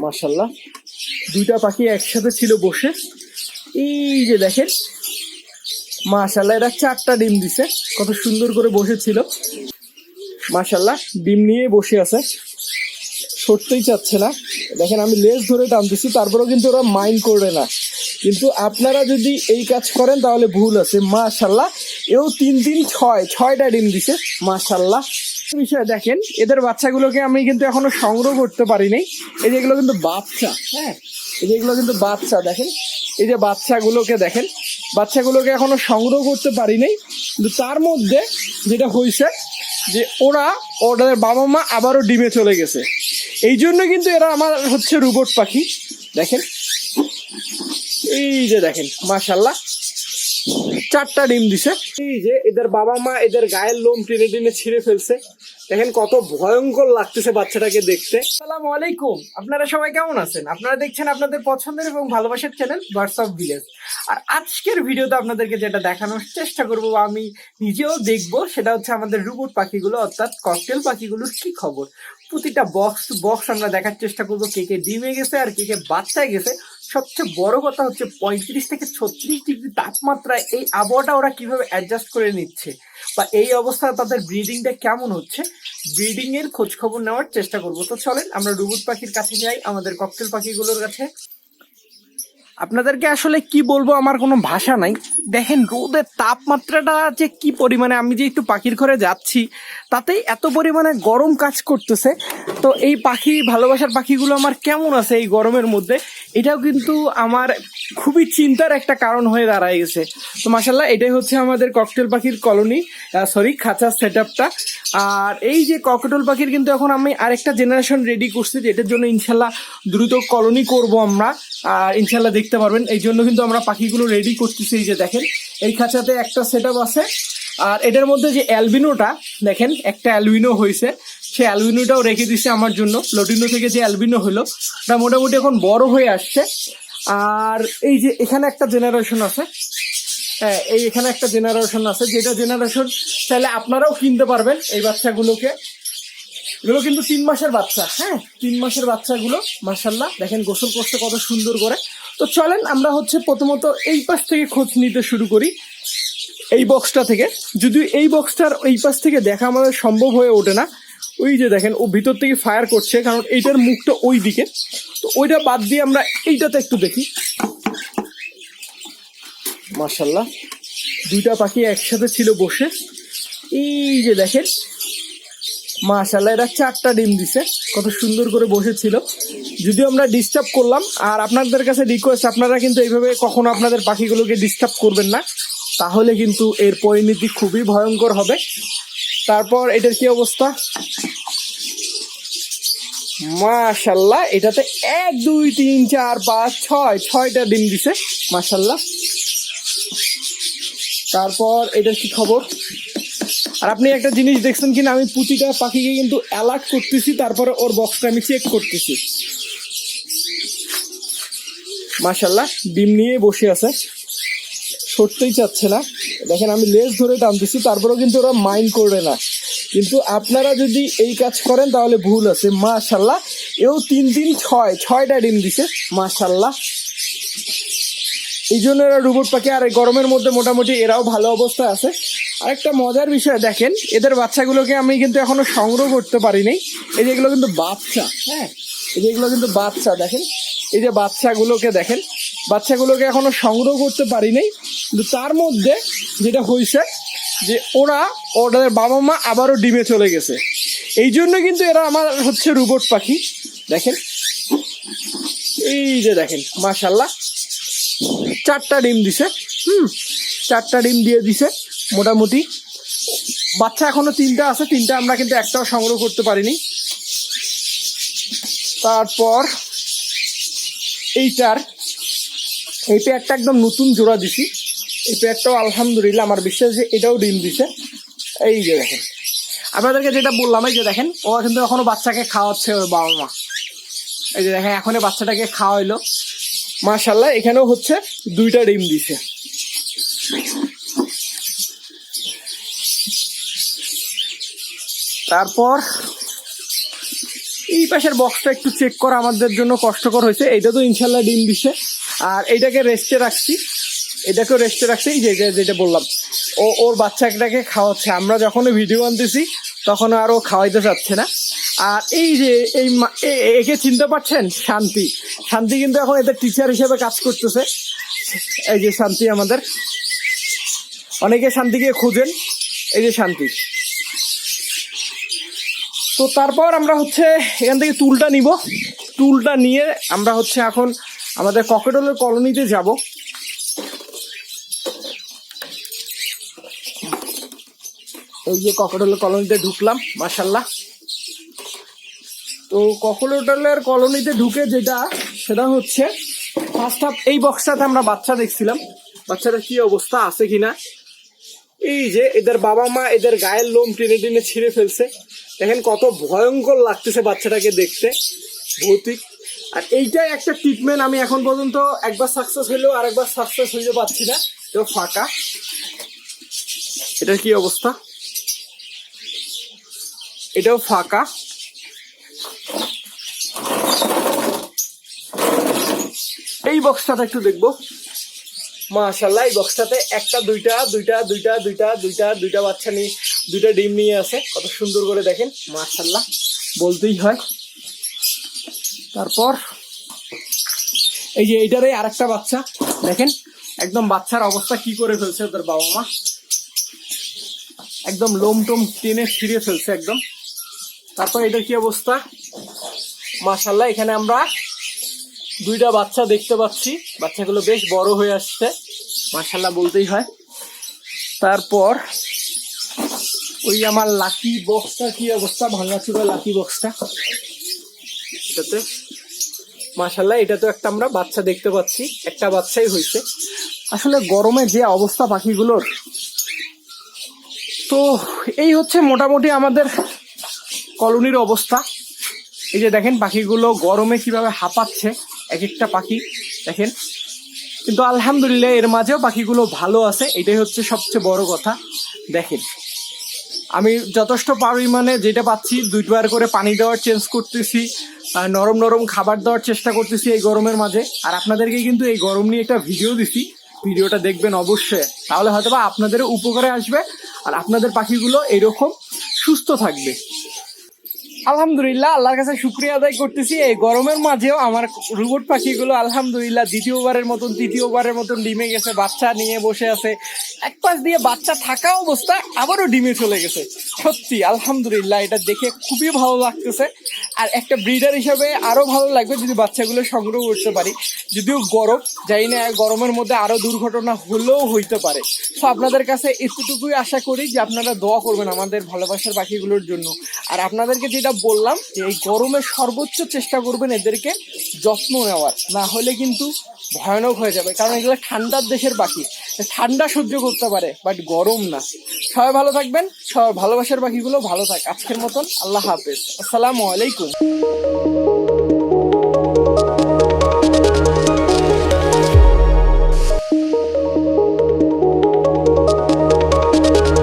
মাশাল্লাহ দুইটা পাখি একসাথে ছিল বসে। এই যে দেখেন মাশাল্লাহ এরা চারটা ডিম দিছে। কত সুন্দর করে বসেছিল। মাশাল্লাহ ডিম নিয়ে বসে আছে। সরতেই চাচ্ছে না। দেখেন, আমি লেজ ধরে টানতেছি, তারপরেও কিন্তু ওরা মাইন্ড করবে না। কিন্তু আপনারা যদি এই কাজ করেন, তাহলে ভুল আছে। মাশাল্লাহ এও তিন তিন ছয়, ছয়টা ডিম দিছে। মাশাল্লাহ বিষয়ে দেখেন, এদের বাচ্চাগুলোকে আমি কিন্তু এখনও সংগ্রহ করতে পারিনি। এই যে এগুলো কিন্তু বাচ্চা হ্যাঁ? এই যে এগুলো কিন্তু বাচ্চা, দেখেন? এই যে বাচ্চাগুলোকে দেখেন, বাচ্চাগুলোকে এখনও সংগ্রহ করতে পারিনি। কিন্তু তার মধ্যে যেটা হয়েছে, যে ওরা ওদের বাবা মা আবারও ডিমে চলে গেছে। এই জন্য কিন্তু এরা আমার হচ্ছে রোবট পাখি, দেখেন? এই যে দেখেন মাশাল্লাহ চারটা ডিম দিছে। এই যে এদের বাবা মা এদের গায়ের লোম টেনে টেনে ছিঁড়ে ফেলছে। দেখেন কত ভয়ঙ্কর লাগতেছে বাচ্চাটাকে দেখতে। আসসালামু আলাইকুম। আপনারা সবাই কেমন আছেন? আপনারা দেখছেন আপনাদের পছন্দের এবং ভালোবাসার চ্যানেল হোয়াটসঅ্যাপ ভিলেজ আর আজকের ভিডিওতে আপনাদেরকে যেটা দেখানোর চেষ্টা করব বা আমি নিজেও দেখব, সেটা হচ্ছে আমাদের রুবুট পাখিগুলো, অর্থাৎ ককটেল পাখিগুলোর কি খবর? প্রতিটা বক্স বক্স আমরা দেখার চেষ্টা করব, কে কে ডিমে গেছে আর কে কে বাচ্চায় গেছে। সবচেয়ে বড় কথা হচ্ছে পঁয়ত্রিশ থেকে ছত্রিশ ডিগ্রি তাপমাত্রায় এই আবহাওয়াটা ওরা কীভাবে অ্যাডজাস্ট করে নিচ্ছে? বা এই অবস্থায় তাদের ব্রিডিংটা কেমন হচ্ছে? ব্রিডিং এর খোঁজ খবর নেওয়ার চেষ্টা করব। তো চলেন, আমরা রুবুট পাখির কাছে যাই, আমাদের ককটেল পাখিগুলোর কাছে। আপনাদেরকে আসলে কি বলব, আমার কোনো ভাষা নাই। দেখেন, রোদের তাপমাত্রাটা যে কি পরিমাণে, আমি যে একটু পাখির ঘরে যাচ্ছি, তাতেই এত পরিমাণে গরম কাজ করতেছে। তো এই পাখি, ভালোবাসার পাখিগুলো আমার কেমন আছে এই গরমের মধ্যে? এটাও কিন্তু আমার খুবই চিন্তার একটা কারণ হয়ে দাঁড়ায় গেছে। তো মাসাল্লাহ এটাই হচ্ছে আমাদের ককটেল পাখির কলোনি সরি খাঁচার সেট আপটা আর এই যে ককটেল পাখির কিন্তু এখন আমি আরেকটা জেনারেশন রেডি করছি যেটার জন্য ইনশাল্লাহ দ্রুত কলোনি করব আমরা। আর ইনশাল্লাহ দেখতে পারবেন, এই জন্য কিন্তু আমরা পাখিগুলো রেডি করতেছি, এই যে দেখেন। এই খাঁচাতে একটা সেট আছে। আর এটার মধ্যে যে অ্যালবিনোটা দেখেন, একটা অ্যালবিনো হয়েছে। সেই অ্যালবিনোটাও রেখে দিছে আমার জন্য। লটিনো থেকে যে অ্যালবিনো হলো, ওটা মোটামুটি এখন বড় হয়ে আসছে। আর এই যে এখানে একটা জেনারেশন আছে। হ্যাঁ এই এখানে একটা জেনারেশন আছে। যেটা জেনারেশন তাহলে আপনারাও কিনতে পারবেন এই বাচ্চাগুলোকে। এগুলো কিন্তু তিন মাসের বাচ্চা। হ্যাঁ তিন মাসের বাচ্চাগুলো মাসাল্লাহ দেখেন গোসল করতে কত সুন্দর করে। তো চলেন আমরা হচ্ছে প্রথমত এই পাশ থেকে খোঁজ নিতে শুরু করি এই বক্সটা থেকে। যদি এই বক্সটার এই পাশ থেকে দেখা আমাদের সম্ভব হয়ে ওঠে না ওই যে দেখেন, ও ভিতর থেকে ফায়ার করছে, কারণ এইটার মুখটা ওই দিকে তো ওইটা বাদ দিয়ে আমরা এইটাতে একটু দেখি। মার্শাল্লাহ দুইটা পাখি একসাথে ছিল বসে। এই যে দেখেন মাশাল্লাহ এরা চারটা ডিম দিছে। কত সুন্দর করে বসেছিল। যদিও আমরা ডিস্টার্ব করলাম, আর আপনাদের কাছে রিকোয়েস্ট আপনারা কিন্তু এইভাবে কখনো আপনাদের পাখিগুলোকে ডিস্টার্ব করবেন না। তাহলে কিন্তু এর পরিণতি খুবই ভয়ঙ্কর হবে। তারপর এটার কি অবস্থা? মাশাল্লাহ, এটাতে এক, দুই, তিন, চার, পাঁচ, ছয়, ছয়টা ডিম দিছে, মাশাল্লাহ। তারপর এটার কি খবর? আর আপনি একটা জিনিস দেখছেন কিনা, আমি প্রতিটা পাখিকে কিন্তু অ্যালার্ট করতেছি, তারপরে ওর বক্সটা আমি চেক করতেছি। মাশাল্লাহ, ডিম নিয়ে বসে আছে। সরতেই চাচ্ছে না। দেখেন, আমি লেজ ধরে টানতেছি, তারপরেও কিন্তু ওরা মাইন্ড করবে না। কিন্তু আপনারা যদি এই কাজ করেন, তাহলে ভুল আছে। মাশাল্লাহ এও তিন তিন ছয়, ছয়টা ডিম দিছে। মাশাল্লাহ এই জন্য এরা রোবট পাখি, আর এই গরমের মধ্যে মোটামুটি এরাও ভালো অবস্থায় আছে। আর একটা মজার বিষয়, দেখেন, এদের বাচ্চাগুলোকে আমি কিন্তু এখনও সংগ্রহ করতে পারিনি এই যেগুলো কিন্তু বাচ্চা হ্যাঁ? এই যেগুলো কিন্তু বাচ্চা, দেখেন? এই যে বাচ্চাগুলোকে দেখেন বাচ্চাগুলোকে এখনও সংগ্রহ করতে পারি পারিনি, কিন্তু তার মধ্যে যেটা হয়েছে যে ওরা ওদের বাবা মা আবারও ডিমে চলে গেছে। এই জন্য কিন্তু এরা আমার হচ্ছে রোবট পাখি। দেখেন, এই যে দেখেন মাশাল্লাহ চারটা ডিম দিছে, হুম, চারটা ডিম দিয়ে দিছে, মোটামুটি। বাচ্চা এখনও তিনটা আছে, তিনটা আমরা কিন্তু একটাও সংগ্রহ করতে পারিনি। তারপর এইটার এই পেয়ারটা একদম নতুন জোড়া দিছি। এই পেয়ারটাও আলহামদুলিল্লাহ আমার বিশ্বাস যে এটাও ডিম দিছে। এই যে দেখেন। আপনাদেরকে যেটা বললাম, এই যে দেখেন ও কিন্তু এখনও বাচ্চাকে খাওয়াচ্ছে ওর বাবা মা। এই যে দেখেন, এখনই বাচ্চাটাকে খাওয়াইলো। মাশাল্লাহ এখানেও হচ্ছে দুইটা ডিম দিছে। তারপর এই পাশের বক্সটা একটু চেক করা আমাদের জন্য কষ্টকর হয়েছে। এটা তো ইনশাল্লাহ ডিম দিছে। আর এইটাকে রেস্টে রাখছি। এটাকেও রেস্টে রাখছি যে যেটা বললাম। ও, ওর বাচ্চা একটাকে খাওয়াচ্ছে। আমরা যখন ভিডিও আনতেছি, তখন আর ও খাওয়াইতে চাচ্ছে না। আর এই যে, এই একে চিনতে পারছেন? শান্তি। শান্তি কিন্তু এখন এদের টিচার হিসেবে কাজ করতেছে। এই যে, শান্তি আমাদের। অনেকে শান্তিকে খুঁজেন। এই যে, শান্তি। তো তারপর আমরা হচ্ছে, এখান থেকে টুলটা নিব। টুলটা নিয়ে আমরা হচ্ছে এখন আমাদের ককেটলের কলোনিতে যাব। এই যে ককেটলের কলোনিতে ঢুকলাম মাসাল্লাহ তো ককলোটালের কলোনিতে ঢুকে যেটা, সেটা হচ্ছে ফার্স্ট হাফ এই বক্সটাতে আমরা বাচ্চা দেখছিলাম। বাচ্চাটার কি অবস্থা, আছে কিনা? এই যে এদের বাবা মা এদের গায়ের লোম টেনে টেনে ছিঁড়ে ফেলছে। দেখেন কত ভয়ঙ্কর লাগতেছে বাচ্চাটাকে দেখতে। ভৌতিক আর এইটাই একটা ট্রিটমেন্ট আমি এখন পর্যন্ত একবার সাকসেস হইলেও আর একবার সাকসেস হইতে পারছি না। তো ফাঁকা। এটার কি অবস্থা? এটাও ফাঁকা। এই বক্সটাতে একটু দেখব। মাশাল্লাহ এই বক্সটাতে একটা, দুইটা দুইটা দুইটা দুইটা দুইটা দুইটা বাচ্চা নিয়ে, দুইটা ডিম নিয়ে আছে কত সুন্দর করে দেখেন। মাশাল্লাহ বলতেই হয়। তারপর, এই যে এইটারে আরেকটা বাচ্চা। দেখেন, একদম বাচ্চার অবস্থা কি করে ফেলছে ওদের বাবা মা। একদম লোম টোম টেনে ছিঁড়ে ফেলছে একদম। তারপর এটার কি অবস্থা? মাশাল্লাহ এখানে আমরা দুইটা বাচ্চা দেখতে পাচ্ছি। বাচ্চাগুলো বেশ বড় হয়ে আসছে মাশাল্লাহ বলতেই হয়। তারপর, ওই আমার লাকি বক্সটা কি অবস্থা? ভাঙাচুরা লাকি বক্সটা এটাতে। মাশাল্লাহ এটা তো একটা আমরা বাচ্চা দেখতে পাচ্ছি। একটা বাচ্চাই হয়েছে আসলে গরমে যে অবস্থা পাখিগুলোর, তো এই হচ্ছে মোটামুটি আমাদের কলোনির অবস্থা। এই যে দেখেন পাখিগুলো গরমে কীভাবে হাঁপাচ্ছে এক একটা পাখি, দেখেন। কিন্তু আলহামদুলিল্লাহ এর মাঝেও পাখিগুলো ভালো আছে, এটাই হচ্ছে সবচেয়ে বড় কথা, দেখেন। আমি যথেষ্ট পরিমাণে যেটা পাচ্ছি, দুইবার করে পানি দেওয়ার চেঞ্জ করতেছি নরম নরম খাবার দেওয়ার চেষ্টা করতেছি এই গরমের মাঝে। আর আপনাদেরকে কিন্তু এই গরম নিয়ে একটা ভিডিও দিছি। ভিডিওটা দেখবেন অবশ্যই। তাহলে হয়তো বা আপনাদের উপকারে আসবে। আর আপনাদের পাখিগুলো এরকম সুস্থ থাকবে। আলহামদুলিল্লাহ, আল্লাহর কাছে শুক্রিয়া আদায় করতেছি। এই গরমের মাঝেও আমার রোবট পাখিগুলো আলহামদুলিল্লাহ দ্বিতীয়বারের মতন, তৃতীয়বারের মতন ডিমে গেছে, বাচ্চা নিয়ে বসে আছে। এক পাশ দিয়ে বাচ্চা থাকা অবস্থা আবারও ডিমে চলে গেছে। সত্যি, আলহামদুলিল্লাহ, এটা দেখে খুবই ভালো লাগতেছে। আর একটা ব্রিডার হিসাবে আরও ভালো লাগবে যদি বাচ্চাগুলো সংগ্রহ করতে পারি। যদিও গরম, জানি না, গরমের মধ্যে আরও দুর্ঘটনা হলেও হইতে পারে। তো আপনাদের কাছে এতটুকুই আশা করি যে আপনারা দোয়া করবেন আমাদের ভালোবাসার পাখিগুলোর জন্য। আর আপনাদেরকে যেটা বললাম যে এই গরমে সর্বোচ্চ চেষ্টা করবেন এদেরকে যত্ন নেওয়ার। না হলে কিন্তু ভয়ানক হয়ে যাবে, কারণ এগুলো ঠান্ডার দেশের পাখি। ঠান্ডা সহ্য করতে পারে বাট গরম না। সবাই ভালো থাকবেন সবাই ভালোবাসার পাখিগুলো ভালো থাক। আজকের মতন আল্লাহ হাফেজ। আসসালামু আলাইকুম।